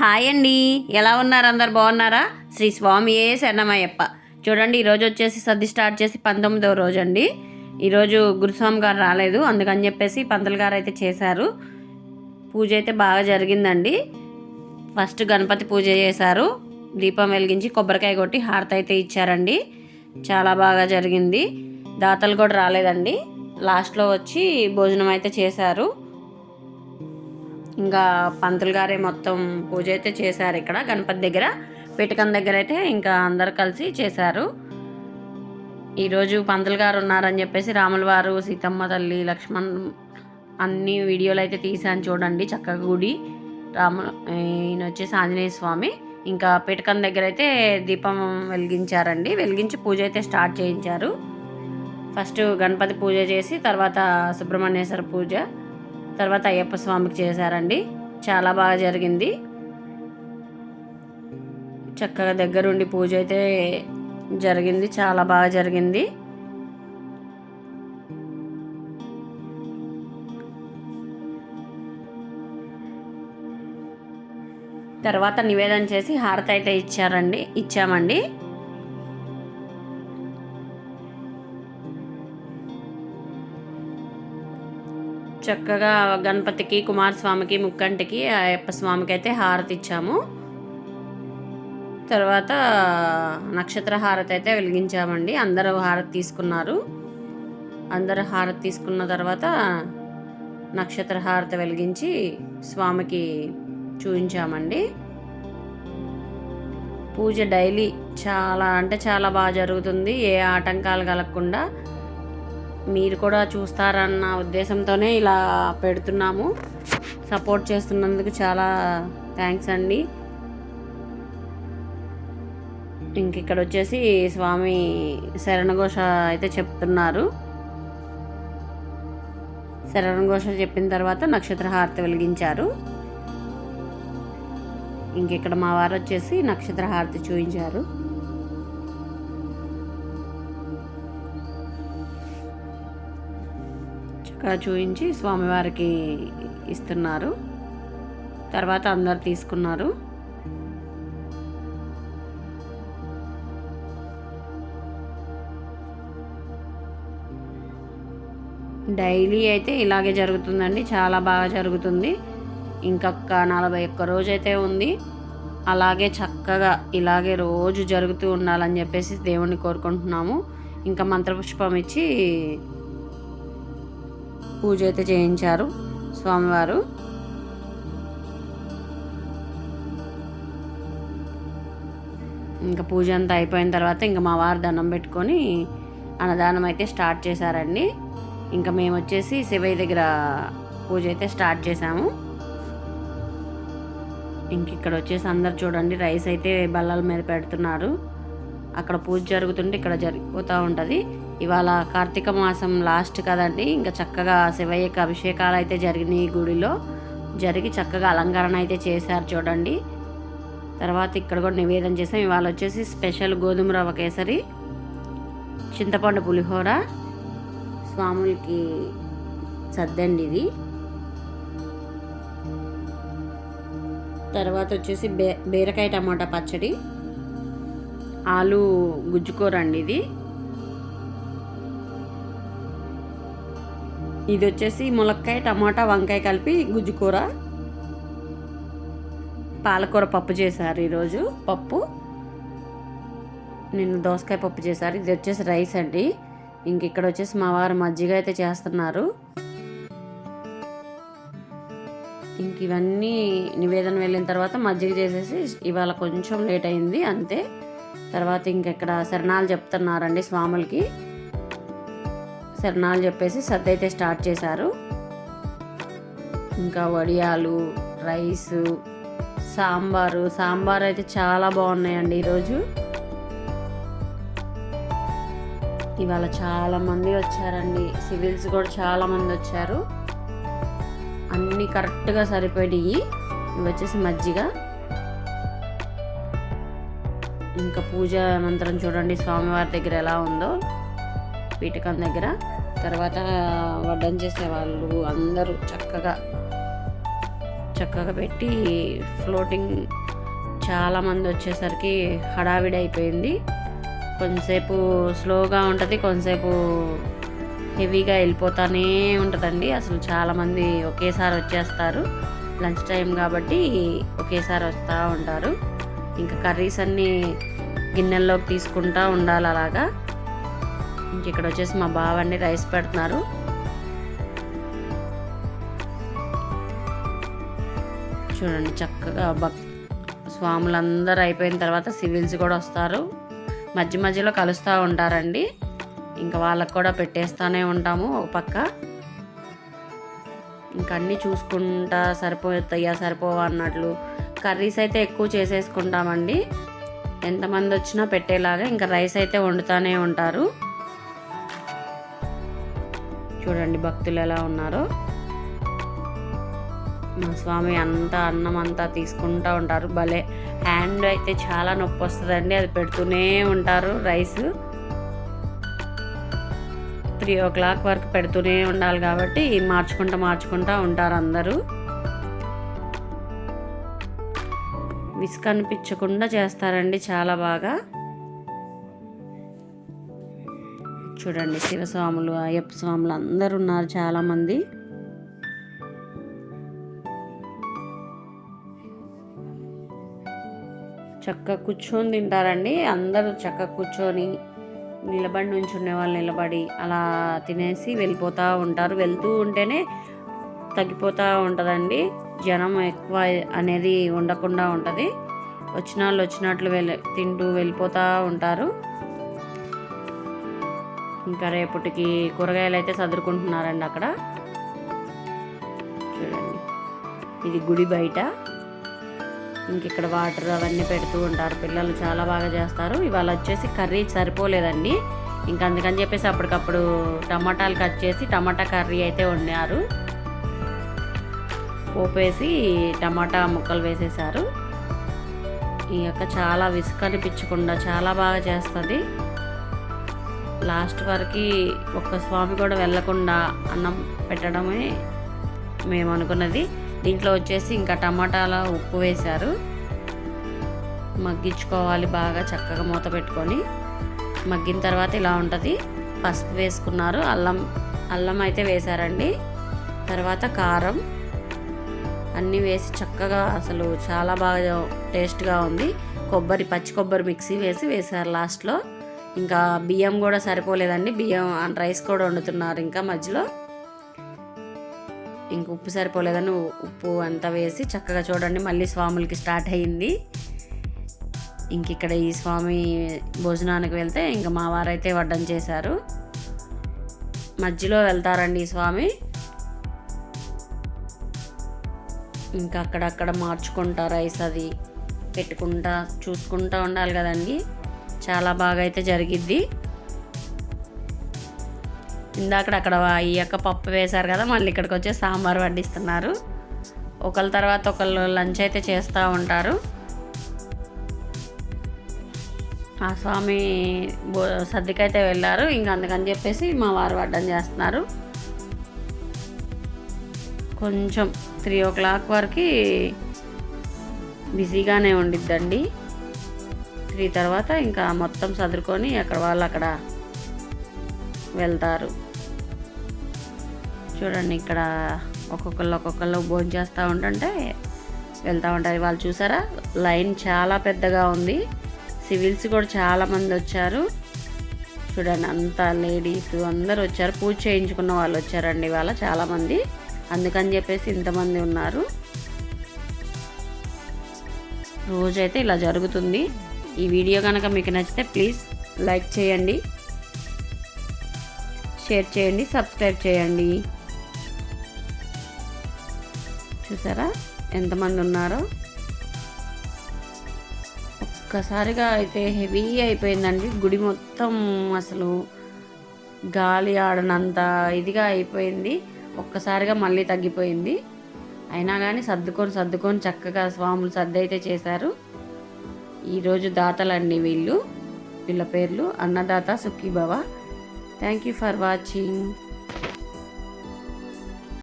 Hi అండి. ఎలా ఉన్నారు అందరు? బాగున్నారా? శ్రీ స్వామి ఏ శరణమయ్యప్ప. చూడండి ఈరోజు వచ్చేసి సర్ది స్టార్ట్ చేసి పంతొమ్మిదవ రోజు అండి ఈరోజు గురుస్వామి గారు రాలేదు. అందుకని చెప్పేసి పంతులు గారు అయితే చేశారు. పూజ అయితే బాగా జరిగిందండి. ఫస్ట్ గణపతి పూజ చేశారు. దీపం వెలిగించి కొబ్బరికాయ కొట్టి హారత అయితే ఇచ్చారండి. చాలా బాగా జరిగింది. దాతలు కూడా రాలేదండి. లాస్ట్లో వచ్చి భోజనం అయితే చేశారు. ఇంకా పంతులు గారే మొత్తం పూజ అయితే చేశారు ఇక్కడ. గణపతి దగ్గర పీఠకం దగ్గర అయితే ఇంకా అందరు కలిసి చేశారు. ఈరోజు పంతులు గారు ఉన్నారని చెప్పేసి రాముల వారు సీతమ్మ తల్లి లక్ష్మణ్ అన్ని వీడియోలు అయితే తీసాను చూడండి చక్కగా గుడి. రాము ఈయన వచ్చేసి ఆంజనేయ స్వామి. ఇంకా పీఠకం దగ్గర అయితే దీపం వెలిగించారండి. వెలిగించి పూజ అయితే స్టార్ట్ చేయించారు. ఫస్ట్ గణపతి పూజ చేసి తర్వాత సుబ్రహ్మణ్యేశ్వర పూజ. తర్వాత అయ్యప్ప స్వామికి చేశారండి. చాలా బాగా జరిగింది. చక్కగా దగ్గరుండి పూజ అయితే జరిగింది. చాలా బాగా జరిగింది. తర్వాత నివేదన చేసి హారతి అయితే ఇచ్చారండి. ఇచ్చామండి. చక్కగా గణపతికి కుమారస్వామికి ముక్కంటికి అయ్యప్ప స్వామికి అయితే హారతి ఇచ్చాము తర్వాత నక్షత్ర హారతి అయితే వెలిగించామండి. అందరూ హారతి తీసుకున్నారు. అందరూ హారతి తీసుకున్న తర్వాత నక్షత్ర హారతి వెలిగించి స్వామికి చూపించామండి పూజ డైలీ చాలా అంటే చాలా బాగా జరుగుతుంది. ఏ ఆటంకాలు కలగకుండా మీరు కూడా చూస్తారన్న ఉద్దేశంతోనే ఇలా పెడుతున్నాము. సపోర్ట్ చేస్తున్నందుకు చాలా థ్యాంక్స్ అండి. ఇంక ఇక్కడ వచ్చేసి స్వామి శరణఘోష అయితే చెప్తున్నారు. శరణఘోష చెప్పిన తర్వాత నక్షత్ర హారతి వెలిగించారు. ఇంక ఇక్కడ మా వారు వచ్చేసి నక్షత్ర హారతి చూపించారు. చక్కగా చూపించి స్వామివారికి ఇస్తున్నారు. తర్వాత అందరు తీసుకున్నారు. డైలీ అయితే ఇలాగే జరుగుతుందండి. చాలా బాగా జరుగుతుంది. ఇంకొక నలభై ఒక్క రోజు అయితే ఉంది. అలాగే చక్కగా ఇలాగే రోజు జరుగుతూ ఉండాలని చెప్పేసి దేవుణ్ణి కోరుకుంటున్నాము. ఇంకా మంత్రపుష్పం ఇచ్చి పూజ అయితే చేయించారు స్వామివారు. ఇంకా పూజ అంతా అయిపోయిన తర్వాత ఇంకా మా వారు దండం పెట్టుకొని అన్నదానం అయితే స్టార్ట్ చేశారండి. ఇంకా మేము వచ్చేసి శివయ్య దగ్గర పూజ అయితే స్టార్ట్ చేసాము ఇంక ఇక్కడ వచ్చేసి అందరు చూడండి రైస్ అయితే బల్లల మీద పెడుతున్నారు. అక్కడ పూజ జరుగుతుంటే ఇక్కడ జరిగిపోతూ ఉంటుంది. ఇవాళ కార్తీక మాసం లాస్ట్ కదండి. ఇంకా చక్కగా శివయ్యకి అభిషేకాలు అయితే జరిగినాయి ఈ గుడిలో. జరిగి చక్కగా అలంకరణ అయితే చేశారు చూడండి. తర్వాత ఇక్కడ కూడా నివేదన చేసాం ఇవాళ వచ్చేసి స్పెషల్ గోధుమ రవ్వ కేసరి చింతపండు పులిహోర స్వాములకి సద్దండి ఇది తర్వాత వచ్చేసి బే బీరకాయ టమాటా పచ్చడి ఆలు గుజ్జుకోరండి ఇది. ఇది వచ్చేసి ములక్కాయ టమాటా వంకాయ కలిపి గుజ్జుకూర పాలకూర పప్పు చేశారు ఈరోజు. పప్పు. నిన్న దోసకాయ పప్పు చేశారు. ఇది వచ్చేసి రైస్ అండి. ఇంక ఇక్కడ వచ్చేసి మా వారు మజ్జిగ అయితే చేస్తున్నారు. ఇంక ఇవన్నీ నివేదన వెళ్ళిన తర్వాత మజ్జిగ చేసేసి ఇవాళ కొంచెం లేట్ అయింది అంతే. తర్వాత ఇంకెక్కడ శరణాలు చెప్తున్నారండి స్వాములకి. శరణాలు చెప్పేసి సర్ది అయితే స్టార్ట్ చేశారు. ఇంకా వడియాలు రైసు సాంబారు. సాంబార్ అయితే చాలా బాగున్నాయండి ఈరోజు. ఇవాళ చాలా మంది వచ్చారండి. సివిల్స్ కూడా చాలా మంది వచ్చారు. అన్నీ కరెక్ట్గా సరిపోయి ఇవి వచ్చేసి మజ్జిగ. ఇంకా పూజ అనంతరం చూడండి స్వామివారి దగ్గర ఎలా ఉందో. పీఠకం దగ్గర. తర్వాత వడ్డం చేసే వాళ్ళు అందరూ చక్కగా చక్కగా పెట్టి ఫ్లోటింగ్ చాలామంది వచ్చేసరికి హడావిడి అయిపోయింది. కొంతసేపు స్లోగా ఉంటుంది కొంతసేపు హెవీగా వెళ్ళిపోతానే ఉంటుందండి. అసలు చాలామంది ఒకేసారి వచ్చేస్తారు. లంచ్ టైం కాబట్టి ఒకేసారి వస్తూ ఉంటారు. ఇంకా కర్రీస్ అన్నీ గిన్నెల్లోకి తీసుకుంటా ఉండాలి అలాగా. ఇక్కడ వచ్చేసి మా బావండి రైస్ పెడుతున్నారు. చూడండి చక్కగా భక్ స్వాములందరూ అయిపోయిన తర్వాత సివిల్స్ కూడా వస్తారు. మధ్య మధ్యలో కలుస్తూ ఉంటారండి. ఇంకా వాళ్ళకు కూడా పెట్టేస్తూనే ఉంటాము ఒక పక్క. ఇంకా అన్నీ చూసుకుంటా సరిపోతాయా సరిపోవా అన్నట్లు. కర్రీస్ అయితే ఎక్కువ చేసేసుకుంటామండి. ఎంతమంది వచ్చినా పెట్టేలాగా ఇంకా రైస్ అయితే వండుతూనే ఉంటారు. చూడండి భక్తులు ఎలా ఉన్నారో. మా స్వామి అంతా అన్నం అంతా తీసుకుంటూ ఉంటారు. భలే. హ్యాండ్ అయితే చాలా నొప్పి వస్తుందండి. అది పెడుతూనే ఉంటారు రైస్. త్రీ ఓ క్లాక్ వరకు పెడుతూనే ఉండాలి కాబట్టి మార్చుకుంటా మార్చుకుంటా ఉంటారు అందరూ. విసుగు అనిపించకుండా చేస్తారండి చాలా బాగా. చూడండి శివస్వాములు అయ్యప్ప స్వాములు అందరు ఉన్నారు చాలామంది. చక్కగా కూర్చొని తింటారండి. అందరూ చక్కగా కూర్చొని నిలబడి నుంచి ఉండేవాళ్ళు నిలబడి అలా తినేసి వెళ్ళిపోతూ ఉంటారు. వెళ్తూ ఉంటేనే తగ్గిపోతూ ఉంటుందండి. జనం ఎక్కువ అనేది ఉండకుండా ఉంటుంది. వచ్చిన వాళ్ళు వచ్చినట్లు వెళ్ళి తింటూ వెళ్ళిపోతూ ఉంటారు. ఇంకా రేపటికి కూరగాయలు అయితే సదురుకుంటున్నారండి అక్కడ. చూడండి. ఇది గుడి బయట. ఇంక ఇక్కడ వాటర్ అవన్నీ పెడుతూ ఉంటారు. పిల్లలు చాలా బాగా చేస్తారు. ఇవాళ వచ్చేసి కర్రీ సరిపోలేదండి. ఇంకా అందుకని చెప్పేసి అప్పటికప్పుడు టమాటాలు కట్ చేసి టమాటా కర్రీ అయితే వండారు. పోపేసి టమాటా ముక్కలు వేసేసారు. ఈ యొక్క చాలా విసుగు అనిపించకుండా చాలా బాగా చేస్తుంది. లాస్ట్ వరకు ఒక్క స్వామి కూడా వెళ్ళకుండా అన్నం పెట్టడమే మేము అనుకున్నది. దీంట్లో వచ్చేసి ఇంకా టమాటాల ఉప్పు వేశారు. మగ్గించుకోవాలి బాగా చక్కగా మూత పెట్టుకొని. మగ్గిన తర్వాత ఇలా ఉంటుంది. పసుపు వేసుకున్నారు. అల్లం అల్లం అయితే వేశారండి. తర్వాత కారం. అన్నీ వేసి చక్కగా అసలు చాలా బాగా టేస్ట్గా ఉంది. కొబ్బరి పచ్చి కొబ్బరి మిక్సీ వేసి వేశారు లాస్ట్లో. ఇంకా బియ్యం కూడా సరిపోలేదండి. బియ్యం రైస్ కూడా వండుతున్నారు ఇంకా మధ్యలో. ఇంక ఉప్పు సరిపోలేదని ఉప్పు అంతా వేసి చక్కగా చూడండి మళ్ళీ స్వాములకి స్టార్ట్ అయ్యింది ఇంక ఇక్కడ ఈ స్వామి భోజనానికి వెళ్తే ఇంకా మా వారైతే వడ్డం చేశారు. మధ్యలో వెళ్తారండి ఈ స్వామి. ఇంకా అక్కడక్కడ మార్చుకుంటా రైస్ అది పెట్టుకుంటా చూసుకుంటా ఉండాలి కదండి. చాలా బాగా అయితే జరిగిద్ది. ఇందాక అక్కడ ఈ యొక్క పప్పు వేశారు కదా మళ్ళీ ఇక్కడికి వచ్చి సాంబార్ వడ్డిస్తున్నారు. ఒకళ్ళ తర్వాత ఒకళ్ళు లంచ్ అయితే చేస్తూ ఉంటారు. ఆ స్వామి సర్దికైతే వెళ్ళారు. ఇంకా అందుకని చెప్పేసి మా వారు వడ్డం చేస్తున్నారు. కొంచెం త్రీ ఓ క్లాక్ వరకు బిజీగానే ఉండిద్దండి. త్రీ తర్వాత ఇంకా మొత్తం సదురుకొని అక్కడ వాళ్ళు అక్కడ వెళ్తారు. చూడండి ఇక్కడ ఒక్కొక్కళ్ళు ఒక్కొక్కళ్ళు భోజనం చేస్తూ ఉంటుంటే వెళ్తూ ఉంటారు. వాళ్ళు చూసారా? లైన్ చాలా పెద్దగా ఉంది. సివిల్స్ కూడా చాలామంది వచ్చారు. చూడండి అంతా లేడీస్ అందరు వచ్చారు. పూజ చేయించుకున్న వాళ్ళు వచ్చారండి ఇవాళ చాలామంది అందుకని చెప్పేసి ఇంతమంది ఉన్నారు. రోజైతే ఇలా జరుగుతుంది. ఈ వీడియో కనుక మీకు నచ్చితే ప్లీజ్ లైక్ చేయండి షేర్ చేయండి సబ్స్క్రైబ్ చేయండి. చూసారా ఎంతమంది ఉన్నారో? ఒక్కసారిగా అయితే హెవీ అయిపోయిందండి. గుడి మొత్తం అసలు గాలి ఆడనంత ఇదిగా అయిపోయింది. ఒక్కసారిగా మళ్ళీ తగ్గిపోయింది. అయినా కానీ సర్దుకొని సర్దుకొని చక్కగా స్వాములు సర్ది అయితే చేశారు. ఈరోజు దాతలండి వీళ్ళు. వీళ్ళ పేర్లు Annadata Sukhibhava. Thank you for watching